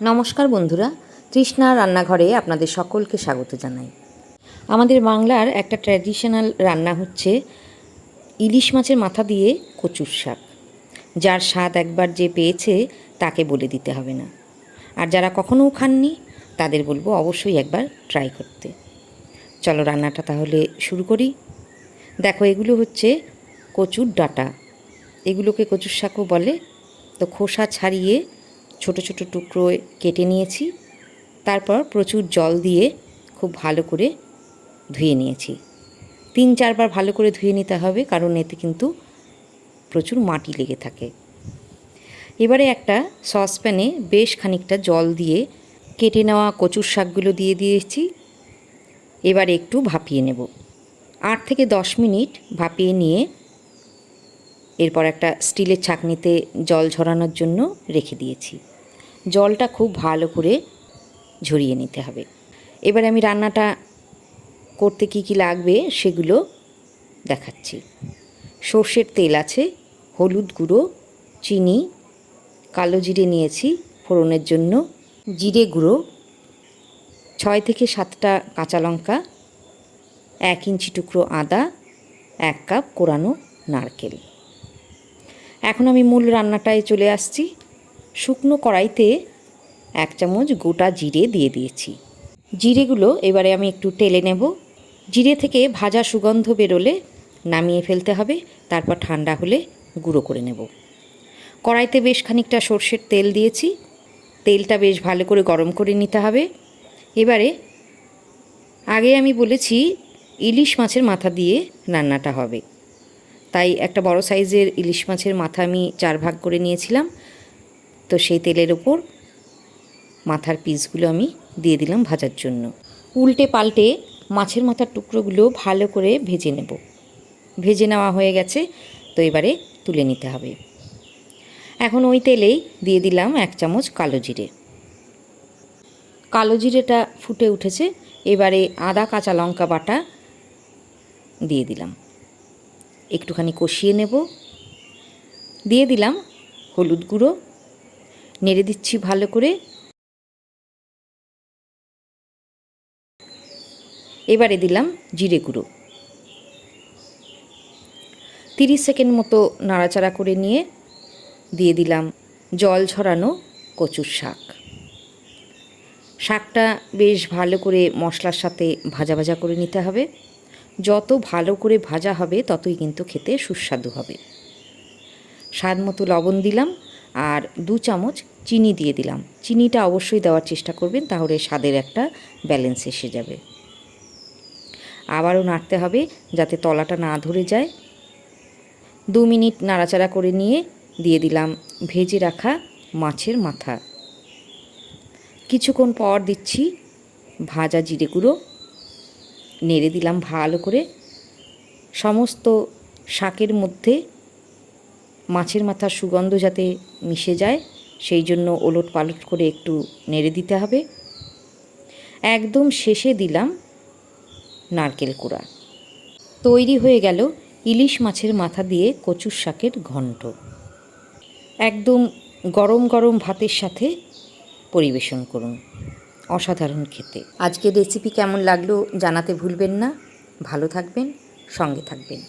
নমস্কার বন্ধুরা, তৃষ্ণা রান্নাঘরে আপনাদের সকলকে স্বাগত জানাই। আমাদের বাংলার একটা ট্র্যাডিশনাল রান্না হচ্ছে ইলিশ মাছের মাথা দিয়ে কচুর শাক। যার স্বাদ একবার যে পেয়েছে তাকে বলে দিতে হবে না। আর যারা কখনও খাননি, তাদের বলব অবশ্যই একবার ট্রাই করতে। চলো রান্নাটা তাহলে শুরু করি। দেখো, এগুলো হচ্ছে কচুর ডাঁটা। এগুলোকে কচুর শাকও বলে। তো খোসা ছাড়িয়ে ছোট ছোট টুকরো কেটে নিয়েছি। তারপর প্রচুর জল দিয়ে খুব ভালো করে ধুয়ে নিয়েছি। তিন চারবার ভালো করে ধুয়ে নিতে হবে, কারণ এতে কিন্তু প্রচুর মাটি লেগে থাকে। এবারে একটা সসপ্যানে বেশ খানিকটা জল দিয়ে কেটে নেওয়া কচুর শাকগুলো দিয়ে দিয়েছি। এবার একটু ভাপিয়ে নেব। আট থেকে দশ মিনিট ভাপিয়ে নিয়ে এরপর একটা স্টিলের ছাঁকনিতে জল ঝরানোর জন্য রেখে দিয়েছি। জলটা খুব ভালো করে ঝরিয়ে নিতে হবে। এবার আমি রান্নাটা করতে কি কি লাগবে সেগুলো দেখাচ্ছি। সর্ষের তেল আছে, হলুদ গুঁড়ো, চিনি, কালো জিরে নিয়েছি ফোড়নের জন্য, জিরে গুঁড়ো, ছয় থেকে সাতটা কাঁচা লঙ্কা, এক ইঞ্চি টুকরো আদা, এক কাপ কোরানো নারকেল। এখন আমি মূল রান্নাটায় চলে আসছি। শুকনো কড়াইতে এক চামচ গোটা জিরে দিয়ে দিয়েছি। জিরেগুলো এবারে আমি একটু টেলে নেব। জিরে থেকে ভাজা সুগন্ধ বেরোলে নামিয়ে ফেলতে হবে, তারপর ঠান্ডা হলে গুঁড়ো করে নেব। কড়াইতে বেশ খানিকটা সর্ষের তেল দিয়েছি। তেলটা বেশ ভালো করে গরম করে নিতে হবে। এবারে আগে আমি বলেছি ইলিশ মাছের মাথা দিয়ে রান্নাটা হবে। তাই একটা বড় সাইজের ইলিশ মাছের মাথা আমি চার ভাগ করে নিয়েছিলাম। তো সেই তেলের ওপর মাথার পিসগুলো আমি দিয়ে দিলাম ভাজার জন্য। উল্টে পাল্টে মাছের মাথার টুকরোগুলো ভালো করে ভেজে নেব। ভেজে নেওয়া হয়ে গেছে, তো এবারে তুলে নিতে হবে। এখন ওই তেলেই দিয়ে দিলাম এক চামচ কালো জিরে। কালো জিরেটা ফুটে উঠেছে, এবারে আদা, কাঁচা লঙ্কা বাটা দিয়ে দিলাম। একটুখানি কষিয়ে নেব। দিয়ে দিলাম হলুদ গুঁড়ো নেড়ে দিচ্ছি ভালো করে। এবারে দিলাম জিরে গুঁড়ো। তিরিশ সেকেন্ড মতো নাড়াচাড়া করে নিয়ে দিয়ে দিলাম জল ঝরানো কচুর শাক। শাকটা বেশ ভালো করে মশলার সাথে ভাজা ভাজা করে নিতে হবে। যত ভালো করে ভাজা হবে, ততই কিন্তু খেতে সুস্বাদু হবে। স্বাদ মতো লবণ দিলাম। আর দু চামচ চিনি দিয়ে দিলাম। চিনিটা অবশ্যই দেওয়ার চেষ্টা করবেন, তাহলে স্বাদের একটা ব্যালেন্স এসে যাবে। আবারও নাড়তে হবে যাতে তলাটা না ধরে যায়। দু মিনিট নাড়াচাড়া করে নিয়ে দিয়ে দিলাম ভেজে রাখা মাছের মাথা। কিছুক্ষণ পর দিচ্ছি ভাজা জিরে গুঁড়ো। নেড়ে দিলাম ভালো করে। সমস্ত শাকের মধ্যে মাছের মাথার সুগন্ধ যাতে মিশে যায়, সেই জন্য ওলট পালট করে একটু নেড়ে দিতে হবে। একদম শেষে দিলাম নারকেল কুড়া। তৈরি হয়ে গেল ইলিশ মাছের মাথা দিয়ে কচুর শাকের ঘণ্ট একদম গরম গরম ভাতের সাথে পরিবেশন করুন অসাধারণ খেতে। আজকের রেসিপি কেমন লাগল জানাতে ভুলবেন না। ভালো থাকবেন, সঙ্গে থাকবেন।